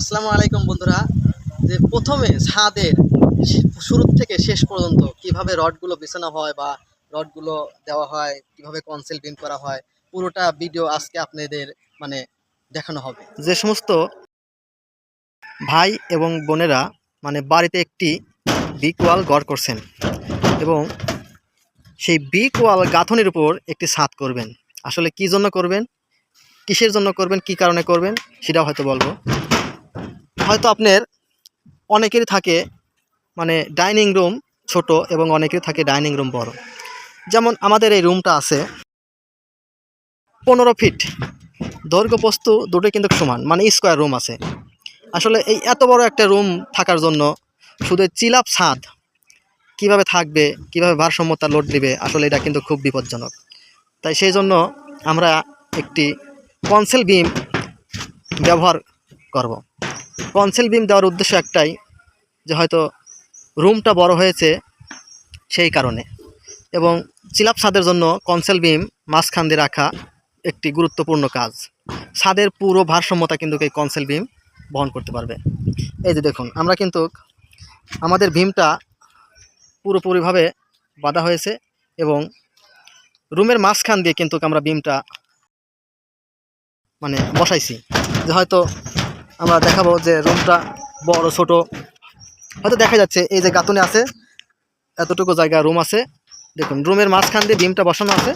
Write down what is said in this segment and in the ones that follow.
আসসালামু আলাইকুম বন্ধুরা। যে প্রথমে ছাদের শুরু থেকে শেষ পর্যন্ত কীভাবে রডগুলো বিছানো হয় বা রডগুলো দেওয়া হয়, কীভাবে কনসেল বিম করা হয়, পুরোটা ভিডিও আজকে আপনাদের মানে দেখানো হবে। যে সমস্ত ভাই এবং বোনেরা মানে বাড়িতে একটি বিক ওয়াল গড় করছেন এবং সেই বিক ওয়াল গাঁথনির উপর একটি ছাদ করবেন। আসলে কি জন্য করবেন, কিসের জন্য করবেন, কি কারণে করবেন, সেটাও হয়তো বলব। হয়তো আপনার অনেকেরই থাকে মানে ডাইনিং রুম ছোট এবং অনেকেরই থাকে ডাইনিং রুম বড়। যেমন আমাদের এই রুমটা আছে পনেরো ফিট। দৈর্ঘ্য বস্তু দুটোই কিন্তু সমান মানে স্কোয়ার রুম আছে। আসলে এই এত বড় একটা রুম থাকার জন্য শুধু চিলাপ ছাদ, কীভাবে থাকবে, কীভাবে ভারসাম্যতা লোড দিবে, আসলে এটা কিন্তু খুব বিপজ্জনক। তাই সেই জন্য আমরা একটি কনসেল বিম ব্যবহার করব। কনসেল বিম দেওয়ার উদ্দেশ্য একটাই, যে হয়তো রুমটা বড় হয়েছে সেই কারণে। এবং চিলাপ ছাদের জন্য কনসেল বিম মাঝখান দিয়ে রাখা একটি গুরুত্বপূর্ণ কাজ। ছাদের পুরো ভারসাম্যতা কিন্তু এই কনসেল বিম বহন করতে পারবে। এই যে দেখুন, আমরা কিন্তু আমাদের ভীমটা পুরোপুরিভাবে বাঁধা হয়েছে এবং রুমের মাঝখান দিয়ে কিন্তু আমরা বিমটা মানে বসাইছি। যে হয়তো আমরা দেখাবো যে রুমটা বড়, ছোট। হয়তো দেখা যাচ্ছে এই যে গাঁথনি আছে, এতটুকু জায়গা রুম আছে। দেখুন রুমের মাঝখান দিয়ে বিমটা বসানো আছে।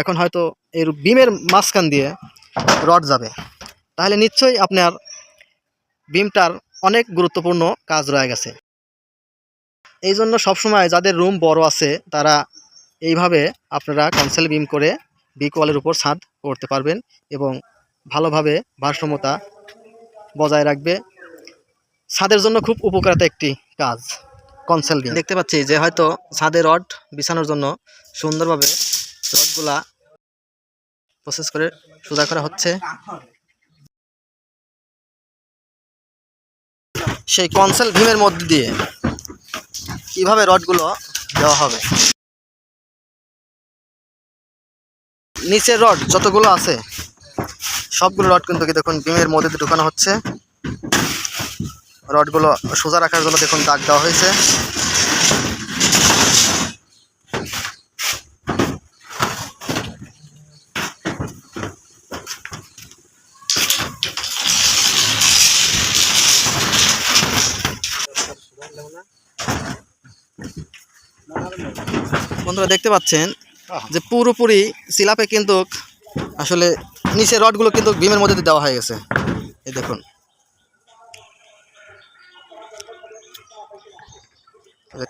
এখন হয়তো এই বিমের মাঝখান দিয়ে রড যাবে। তাহলে নিশ্চয়ই আপনার বিমটার অনেক গুরুত্বপূর্ণ কাজ রয়ে গেছে। এই জন্য সবসময় যাদের রুম বড় আছে, তারা এইভাবে আপনারা কনসেল বিম করে বিক ওয়ালের উপর ছাদ করতে পারবেন এবং ভালোভাবে ভারসাম্যতা বজায় রাখবে। ছাদের জন্য খুব উপকারিতা একটি কাজ, কনসেল বিম দেখতে পাচ্ছি যে হয়তো ছাদে রড বিছানোর জন্য সুন্দরভাবে রডগুলা প্রসেস করে সোজা করা হচ্ছে। সেই কনসেল ভীমের মধ্যে দিয়ে কীভাবে রডগুলো দেওয়া হবে? নিচের রড যতগুলো আছে সবগুলো রড কিন্তু কি দেখুন বিমের মধ্যে ঢুকানো হচ্ছে। রডগুলো সোজা রাখার জন্য দেখুন দাগ দেওয়া হয়েছে। বন্ধুরা দেখতে পাচ্ছেন যে পুরোপুরি সিলাপে কিন্তু আসলে নিচের রডগুলো কিন্তু বিমের মধ্যে দেওয়া হয়ে গেছে। এই দেখুন।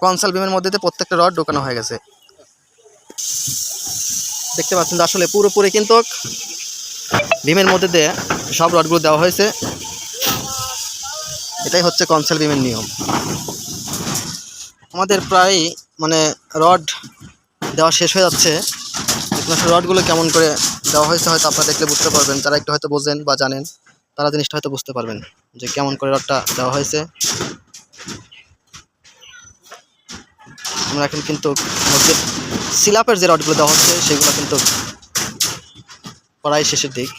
কনসাল বিমের মধ্যে প্রত্যেকটা রড ঢোকানো হয়ে গেছে। দেখতে পাচ্ছেন আসলে পুরোপুরি কিন্তু বিমের মধ্যে দিয়ে সব রডগুলো দেওয়া হয়েছে। এটাই হচ্ছে কনসাল বিমের নিয়ম। আমাদের প্রায় মানে রড দেওয়া শেষ হয়ে যাচ্ছে। রডগুলো কেমন করে দেওয়া হয়েছে হয়তো আপনারা দেখলে বুঝতে পারবেন, যারা একটু হয়তো বোঝেন বা জানেন, তারা জিনিসটা হয়তো বুঝতে পারবেন যে কেমন করে রডটা দেওয়া হয়েছে। আমরা এখন কিন্তু মধ্যে সিলাপের যে রডগুলো দেওয়া হচ্ছে, সেগুলো কিন্তু প্রায় শেষের দিক।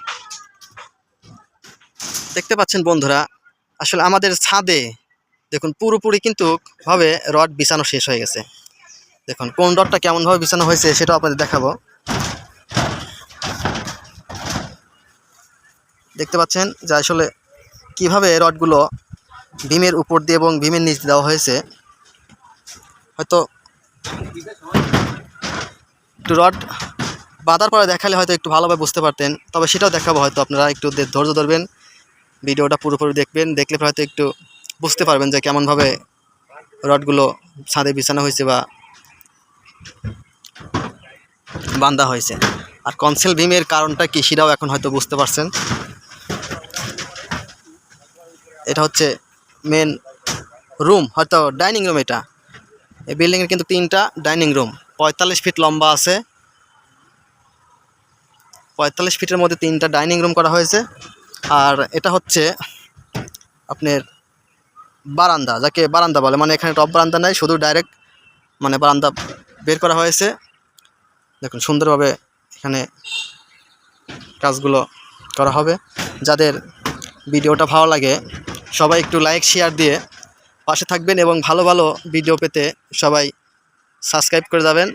দেখতে পাচ্ছেন বন্ধুরা, আসলে আমাদের ছাদে, দেখুন পুরোপুরি কিন্তু ভাবে রড বিছানো শেষ হয়ে গেছে। দেখুন কোন রডটা কেমনভাবে বিছানো হয়েছে সেটাও আপনাদের দেখাবো। দেখতে পাচ্ছেন যে আসলে কীভাবে রডগুলো ভীমের উপর দিয়ে এবং ভীমের নিচ দেওয়া হয়েছে। হয়তো একটু রড বাঁধার পরে দেখালে হয়তো একটু ভালোভাবে বুঝতে পারতেন, তবে সেটাও দেখাবো হয়তো আপনারা একটু ধৈর্য ধরবেন, ভিডিওটা পুরোপুরি দেখবেন, দেখলে হয়তো একটু বুঝতে পারবেন যে কেমনভাবে রডগুলো ছাদে বিছানো হয়েছে বা বান্ধা হয়েছে। আর কনসেল ভীমের কারণটা কি সেটাও এখন হয়তো বুঝতে পারছেন। এটা হচ্ছে মেন রুম হয়তো ডাইনিং রুম এটা। এই বিল্ডিংয়ের কিন্তু তিনটা ডাইনিং রুম পঁয়তাল্লিশ ফিট লম্বা আছে। পঁয়তাল্লিশ ফিটের মধ্যে তিনটা ডাইনিং রুম করা হয়েছে। আর এটা হচ্ছে আপনার বারান্দা, যাকে বারান্দা বলে। মানে এখানে টপ বারান্দা নেই, শুধু ডাইরেক্ট মানে বারান্দা বের করা হয়েছে। দেখুন, সুন্দরভাবে এখানে কাজগুলো করা হবে। যাদের ভিডিওটা ভালো লাগে সবাই একটু লাইক শেয়ার দিয়ে পাশে থাকবেন এবং ভালো ভালো ভিডিও পেতে সবাই সাবস্ক্রাইব করে যাবেন।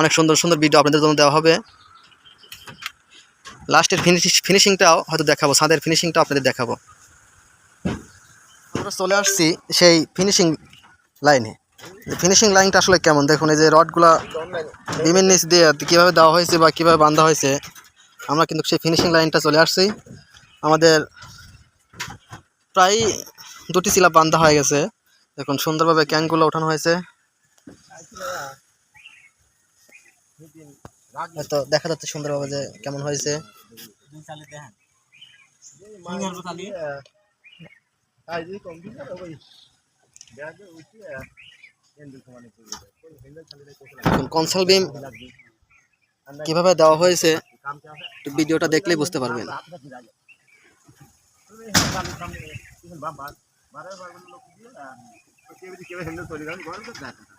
অনেক সুন্দর সুন্দর ভিডিও আপনাদের জন্য দেওয়া হবে। লাস্টের ফিনিশ ফিনিশিংটাও হয়তো দেখাবো, ছাদের ফিনিশিংটাও আপনাদের দেখাবো। আমরা চলে আসছি সেই ফিনিশিং লাইনে ফিনিশিং লাইনটা আসলে কেমন? দেখুন, এই যে রডগুলো বিমের নিচ দিয়ে কীভাবে দেওয়া হয়েছে বা কীভাবে বাঁধা হয়েছে, আমরা কিন্তু সেই ফিনিশিং লাইনটা চলে আসছি। আমাদের প্রায় দুটি শিলা বান্ধা হয়ে গেছে। দেখুন, সুন্দরভাবে ক্যাংগুলো ওঠানো হয়েছে। তো দেখা যাচ্ছে সুন্দরভাবে যে কেমন হয়েছে। কনসাল বিম কীভাবে দেওয়া হয়েছে ভিডিওটা দেখলেই বুঝতে পারবেন। বাবা বারে বারে লোক দিয়ে কেউ কেউ হ্যান্ডেল তৈরি করেন ঘরে তো দেখা